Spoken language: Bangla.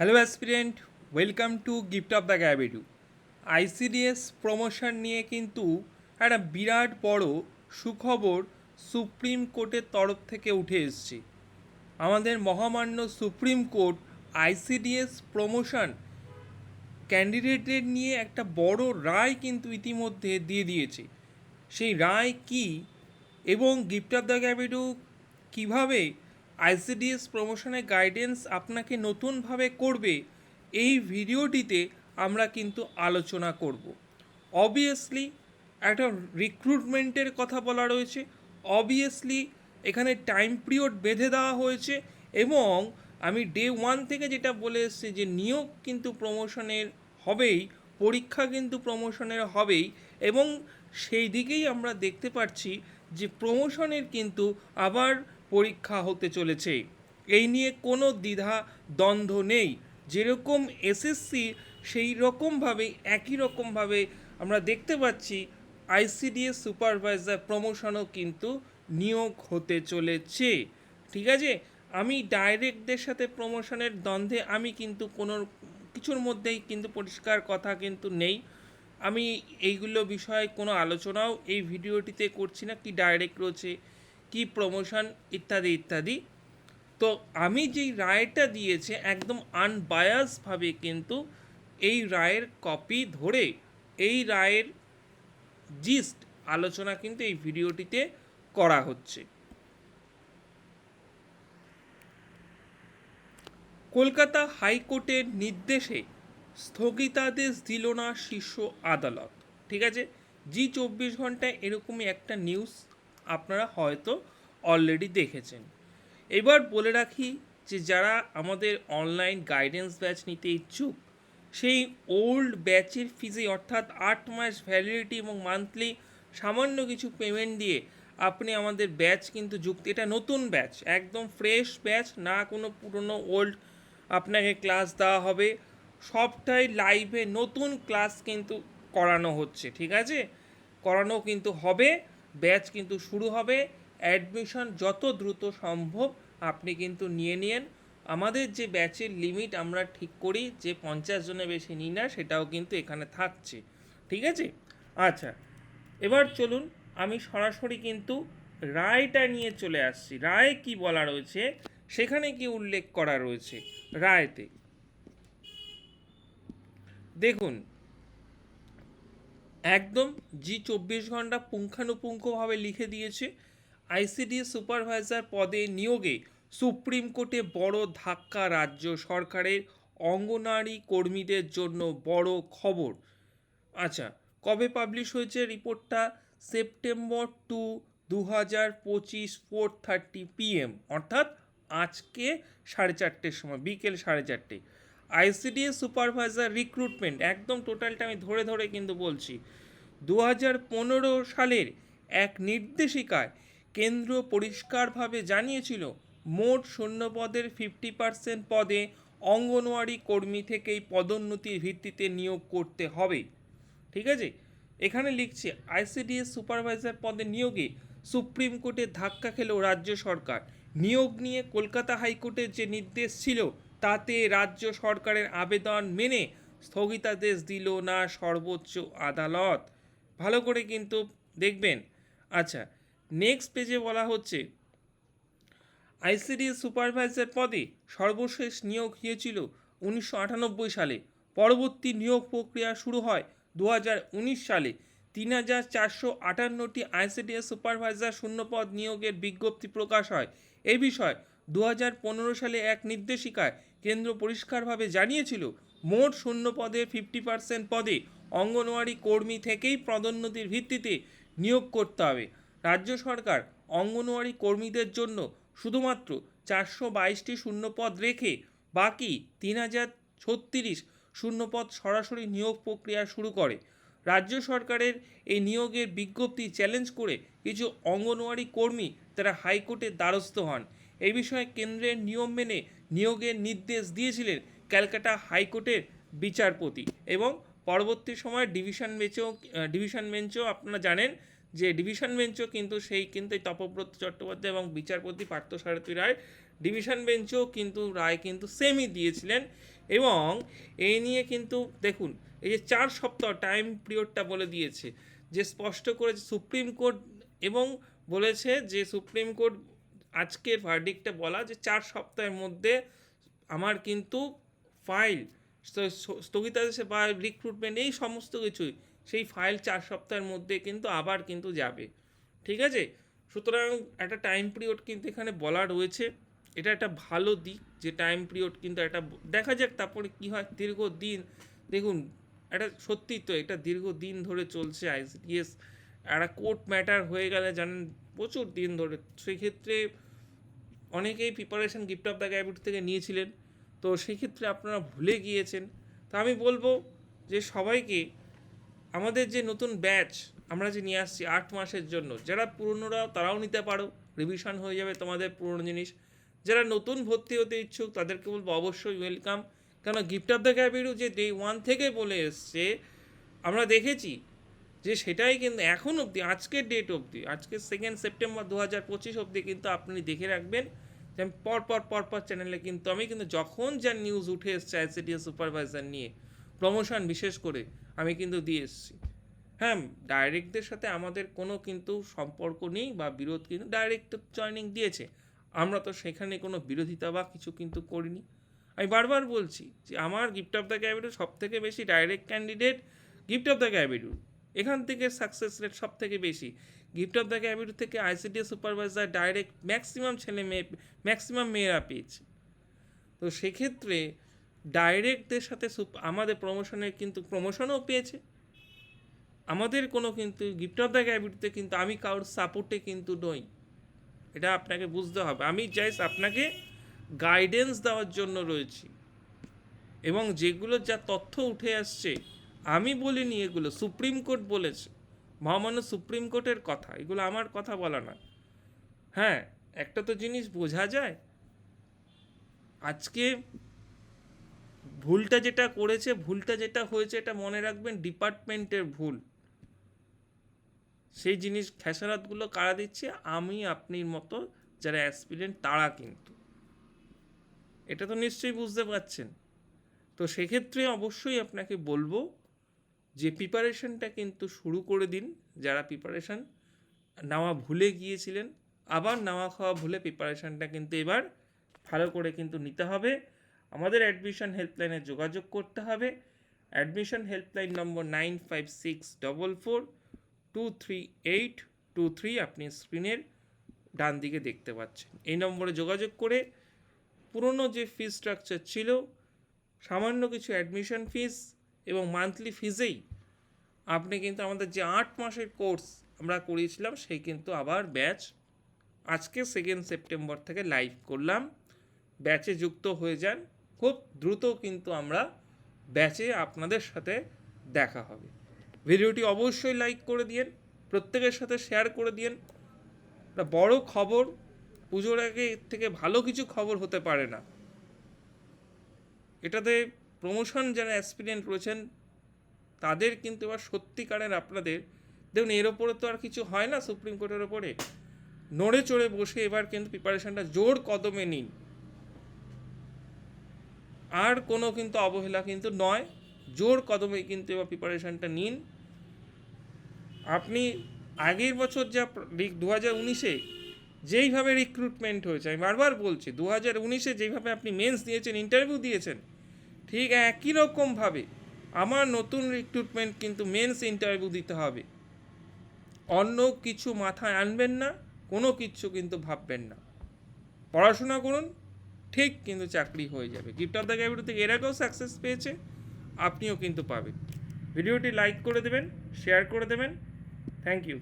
Hello aspirant welcome to gift of the গ্যাবিটু ICDS promotion নিয়ে কিন্তু একটা বিরাট বড় সুখবর সুপ্রিম কোর্টের তরফ থেকে উঠে এসছে। আমাদের মহামান্য সুপ্রিম কোর্ট আইসিডিএস প্রমোশন ক্যান্ডিডেটদের নিয়ে একটা বড় রায় কিন্তু ইতিমধ্যে দিয়ে দিয়েছে। সেই রায় কি এবং গিফট অফ দ্য গ্যাবিটু কীভাবে আইসিডিএস প্রমোশনের গাইডেন্স আপনাকে নতুনভাবে করবে। এই ভিডিওটিতে আমরা কিন্তু আলোচনা করব। অবভিয়াসলি একটা রিক্রুটমেন্টের কথা বলা রয়েছে। অবভিয়াসলি এখানে টাইম পিরিয়ড বেঁধে দেওয়া হয়েছে এবং আমি ডে ওয়ান থেকে যেটা বলে এসেছি যে নিয়োগ কিন্তু প্রমোশনের হবেই, পরীক্ষা কিন্তু প্রমোশনের হবেই এবং সেই দিকেই আমরা দেখতে পাচ্ছি যে প্রমোশনের কিন্তু আবার পরীক্ষা হতে চলেছে। এই নিয়ে কোনো দ্বিধা, দ্বন্দ্ব নেই। যেরকম এসএসসি সেই রকমভাবে, একই রকমভাবে আমরা দেখতে পাচ্ছি আইসিডিএস সুপারভাইজার প্রমোশনও কিন্তু নিয়োগ হতে চলেছে। ঠিক আছে? আমি ডাইরেক্টদের সাথে প্রমোশনের দ্বন্দ্বে, আমি কিন্তু কোনো কিছুর মধ্যেই কিন্তু পরিষ্কার কথা কিন্তু নেই। আমি এইগুলো বিষয়ে কোনো আলোচনাও এই ভিডিওটিতে করছি না, কি ডাইরেক্ট রয়েছে কি প্রমোশন ইত্যাদি ইত্যাদি। তো আমি যেই রায়টা দিয়েছে, একদম আনবায়াসভাবে কিন্তু এই রায়ের কপি ধরে এই রায়ের জিস্ট আলোচনা কিন্তু এই ভিডিওটিতে করা হচ্ছে। কলকাতা হাইকোর্টের নির্দেশে স্থগিতাদেশ দিল না শীর্ষ আদালত। ঠিক আছে? জি চব্বিশ ঘন্টায় এরকমই একটা নিউজ আপনারা হয়তো অলরেডি দেখেছেন। এবার বলে রাখি যে যারা আমাদের অনলাইন গাইডেন্স ব্যাচ নিতে ইচ্ছুক, সেই ওল্ড ব্যাচের ফিজে অর্থাৎ আট মাস ভ্যালিডিটি এবং মান্থলি সামান্য কিছু পেমেন্ট দিয়ে আপনি আমাদের ব্যাচ কিন্তু যুক্ত, এটা নতুন ব্যাচ একদম ফ্রেশ ব্যাচ না কোনো পুরনো ওল্ড আপনাকে ক্লাস দেওয়া হবে। সবটাই লাইভে নতুন ক্লাস কিন্তু করানো হচ্ছে, ঠিক আছে? করানো কিন্তু হবে। ব্যাচ কিন্তু শুরু হবে। অ্যাডমিশন যত দ্রুত সম্ভব আপনি কিন্তু নিয়ে নিন। আমাদের যে ব্যাচের লিমিট আমরা ঠিক করি যে পঞ্চাশ জনের বেশি নিই না, সেটাও কিন্তু এখানে থাকছে। ঠিক আছে? আচ্ছা এবার চলুন আমি সরাসরি কিন্তু রায়টা নিয়ে চলে আসছি। রায় কি বলা রয়েছে? সেখানে কি উল্লেখ করা রয়েছে? রায়তে। দেখুন একদম জি চব্বিশ ঘণ্টা পুঙ্খানুপুঙ্খভাবে লিখে দিয়েছে। আইসিডিএস সুপারভাইজার পদে নিয়োগে সুপ্রিম কোর্টে বড় ধাক্কা রাজ্য সরকারের অঙ্গনারী কর্মীদের জন্য বড় খবর। আচ্ছা কবে পাবলিশ হয়েছে রিপোর্টটা? সেপ্টেম্বর টু দু হাজার পঁচিশ ফোর থার্টি পিএম অর্থাৎ আজকে সাড়ে চারটের সময়, বিকেল সাড়ে চারটে। আইসিডিএস সুপারভাইজার রিক্রুটমেন্ট, একদম টোটালটা আমি ধরে ধরে কিন্তু বলছি। দু হাজার পনেরো সালের এক নির্দেশিকায় কেন্দ্র পরিষ্কারভাবে জানিয়েছিল, মোট শূন্য পদের ফিফটি পার্সেন্ট পদে অঙ্গনওয়াড়ি কর্মী থেকেই পদোন্নতির ভিত্তিতে নিয়োগ করতে হবে। ঠিক আছে? এখানে লিখছে আইসিডিএস সুপারভাইজার পদে নিয়োগে সুপ্রিম কোর্টে ধাক্কা খেল রাজ্য সরকার। নিয়োগ নিয়ে কলকাতা হাইকোর্টের যে নির্দেশ ছিল তাতে রাজ্য সরকারের আবেদন মেনে স্থগিতাদেশ দিল না সর্বোচ্চ আদালত। ভালো করে কিন্তু দেখবেন। আচ্ছা নেক্সট পেজে বলা হচ্ছে আইসিডিএস সুপারভাইজার পদে সর্বশেষ নিয়োগ হয়েছিল উনিশশো আটানব্বই সালে। পরবর্তী নিয়োগ প্রক্রিয়া শুরু হয় দু হাজার উনিশ সালে। তিন হাজার চারশো আটান্নটি আইসিডিএস সুপারভাইজার শূন্যপদ নিয়োগের বিজ্ঞপ্তি প্রকাশ হয়। এ বিষয়ে দু হাজার পনেরো সালে এক নির্দেশিকায় কেন্দ্র পরিষ্কারভাবে জানিয়েছিল, মোট শূন্য পদে ফিফটি পার্সেন্ট পদে অঙ্গনওয়াড়ি কর্মী থেকেই পদোন্নতির ভিত্তিতে নিয়োগ করতে হবে। রাজ্য সরকার অঙ্গনওয়াড়ি কর্মীদের জন্য শুধুমাত্র চারশো বাইশটি শূন্যপদ রেখে বাকি তিন হাজার ছত্রিশ শূন্যপদ সরাসরি নিয়োগ প্রক্রিয়া শুরু করে। রাজ্য সরকারের এই নিয়োগের বিজ্ঞপ্তি চ্যালেঞ্জ করে কিছু অঙ্গনওয়াড়ি কর্মী তারা হাইকোর্টের দ্বারস্থ হন। এই বিষয়ে কেন্দ্রের নিয়ম মেনে নিয়োগের নির্দেশ দিয়েছিলেন ক্যালকাটা হাইকোর্টের বিচারপতি এবং পরবর্তী সময়ে ডিভিশন বেঞ্চেও, ডিভিশন বেঞ্চও আপনারা জানেন যে ডিভিশন বেঞ্চও কিন্তু সেই কিন্তু তপব্রত চট্টোপাধ্যায় এবং বিচারপতি পার্থসারথী রায় ডিভিশন বেঞ্চও কিন্তু রায় কিন্তু সেমই দিয়েছিলেন এবং এই নিয়ে কিন্তু দেখুন, এই যে চার সপ্তাহ টাইম পিরিয়ডটা বলে দিয়েছে যে স্পষ্ট করেছে সুপ্রিম কোর্ট এবং বলেছে যে সুপ্রিম কোর্ট আজকের ভার্ডিকটা বলা যে চার সপ্তাহের মধ্যে আমার কিন্তু ফাইল স্থগিতাদেশে বা রিক্রুটমেন্ট এই সমস্ত কিছুই, সেই ফাইল চার সপ্তাহের মধ্যে কিন্তু আবার কিন্তু যাবে। ঠিক আছে? সুতরাং একটা টাইম পিরিয়ড কিন্তু এখানে বলা রয়েছে। এটা একটা ভালো দিক যে টাইম পিরিয়ড কিন্তু একটা দেখা যাক তারপরে কী হয়। দীর্ঘদিন, দেখুন, একটা সত্যি তো এটা দীর্ঘদিন ধরে চলছে আইসিডিএস একটা কোর্ট ম্যাটার হয়ে গেলে জানেন প্রচুর দিন ধরে। সেক্ষেত্রে অনেকেই প্রিপারেশন গিফট অফ দ্য গ্যাবিট থেকে নিয়েছিলেন। তো সেক্ষেত্রে আপনারা ভুলে গিয়েছেন। তা আমি বলব যে সবাইকে আমাদের যে নতুন ব্যাচ আমরা যে নিয়ে আসছি আট মাসের জন্য, যারা পুরনোরা তারাও নিতে পারো। রিভিশন হয়ে যাবে তোমাদের পুরনো জিনিস। যারা নতুন ভর্তি হতে ইচ্ছুক তাদেরকে বলব অবশ্যই ওয়েলকাম কেন গিফট অফ দ্য ক্যাবিরু যে ডে ওয়ান থেকে বলে এসছে, আমরা দেখেছি যে সেটাই কিন্তু এখন অবধি, আজকের ডেট অবধি, আজকে সেকেন্ড সেপ্টেম্বর দু হাজার পঁচিশ অবধি কিন্তু আপনি দেখে রাখবেন যে আমি পরপর পর পর পর চ্যানেলে কিন্তু আমি কিন্তু যখন যা নিউজ উঠে এসছে আইসিডিএস সুপারভাইজার নিয়ে প্রমোশন বিশেষ করে, আমি কিন্তু দিয়ে এসেছি। হ্যাঁ ডাইরেক্টদের সাথে আমাদের কোনো কিন্তু সম্পর্ক নেই বা বিরোধ কিন্তু ডাইরেক্ট জয়নিং দিয়েছে। আমরা তো সেখানে কোনো বিরোধিতা বা কিছু কিন্তু করিনি। আমি বারবার বলছি যে আমার গিফট অফ দ্য ক্যাবিটু সব থেকে বেশি direct candidate gift of the ক্যাবিটু এখান থেকে সাকসেস রেট সব থেকে বেশি। গিফট অফ দ্য ক্যাবিটু থেকে আইসিডিএস সুপারভাইজার ডাইরেক্ট ম্যাক্সিমাম ছেলে মেয়ে ম্যাক্সিমাম মেয়েরা পেয়েছে। তো সেক্ষেত্রে ডাইরেক্টদের সাথে আমাদের প্রমোশনের কিন্তু প্রমোশনও পেয়েছে। আমাদের কোনো কিন্তু গিফট অফ দ্য গ্যাবিটিতে কিন্তু আমি কারোর সাপোর্টে কিন্তু নই। এটা আপনাকে বুঝতে হবে। আমি জাস্ট আপনাকে গাইডেন্স দেওয়ার জন্য রয়েছি। এবং যেগুলো যা তথ্য উঠে আসছে আমি বলিনি এগুলো, সুপ্রিম কোর্ট বলেছে। মহামান্য সুপ্রিম কোর্টের কথা, এগুলো আমার কথা বলা না। হ্যাঁ একটা তো জিনিস বোঝা যায়। আজকে ভুলটা যেটা করেছে, ভুলটা যেটা হয়েছে এটা মনে রাখবেন, ডিপার্টমেন্টের ভুল। সেই জিনিস খেসারাতগুলো কারা দিচ্ছে? আমি আপনির মতো যারা অ্যাসপিরেন্ট, তারা কিন্তু। এটা তো নিশ্চয়ই বুঝতে পারছেন। তো সেক্ষেত্রে অবশ্যই আপনাকে বলব যে প্রিপারেশনটা কিন্তু শুরু করে দিন, যারা প্রিপারেশন নেওয়া ভুলে গিয়েছিলেন, আবার নেওয়া খাওয়া ভুলে প্রিপারেশনটা কিন্তু এবার ভালো করে কিন্তু নিতে হবে। আমাদের অ্যাডমিশন হেল্পলাইনে যোগাযোগ করতে হবে। Admission helpline number nine five six double four two three eight two three আপনি স্ক্রিনের ডান দিকে দেখতে পাচ্ছেন। এই নম্বরে যোগাযোগ করে পুরনো যে ফিস স্ট্রাকচার ছিল, সামান্য কিছু অ্যাডমিশন ফিস এবং মান্থলি ফিজেই আপনি কিন্তু আমাদের যে আট মাসের কোর্স আমরা করিয়েছিলাম, সেই কিন্তু আবার ব্যাচ আজকে সেকেন্ড সেপ্টেম্বর থেকে লাইভ করলাম। ব্যাচে যুক্ত হয়ে যান। খুব দ্রুত কিন্তু আমরা ব্যাচে আপনাদের সাথে দেখা হবে। ভিডিওটি অবশ্যই লাইক করে দিয়েন, প্রত্যেকের সাথে শেয়ার করে দিয়েন। একটা বড় খবর, পুজোর আগে থেকে ভালো কিছু খবর হতে পারে না। এটাতে প্রমোশন যারা অ্যাসপিরিয়েন্ট রয়েছেন, তাদের কিন্তু এবার সত্যিকারের আপনাদের, দেখুন এর ওপরে তো আর কিছু হয় না সুপ্রিম কোর্টের ওপরে। নড়ে চড়ে বসে এবার কিন্তু প্রিপারেশনটা জোর কদমে নিন। আর কোনো কিন্তু অবহেলা কিন্তু নয়, জোর কদমে কিন্তু এবার প্রিপারেশনটা নিন। আপনি আগের বছর যা দু হাজার উনিশে যেইভাবে রিক্রুটমেন্ট হয়েছে, আমি বারবার বলছি দু হাজার উনিশে যেইভাবে আপনি মেন্স দিয়েছেন ইন্টারভিউ দিয়েছেন ঠিক একই রকমভাবে আমার নতুন রিক্রুটমেন্ট কিন্তু মেন্স ইন্টারভিউ দিতে হবে। অন্য কিছু মাথায় আনবেন না, কোনো কিছু কিন্তু ভাববেন না। পড়াশোনা করুন, ঠিক কিন্তু চাকরি হয়ে যাবে। গিফট অফ দ্য গ্যাবিটি থেকে এর আগেও সাকসেস পেয়েছে, আপনিও কিন্তু পাবেন। ভিডিওটি লাইক করে দেবেন শেয়ার করে দেবেন। Thank you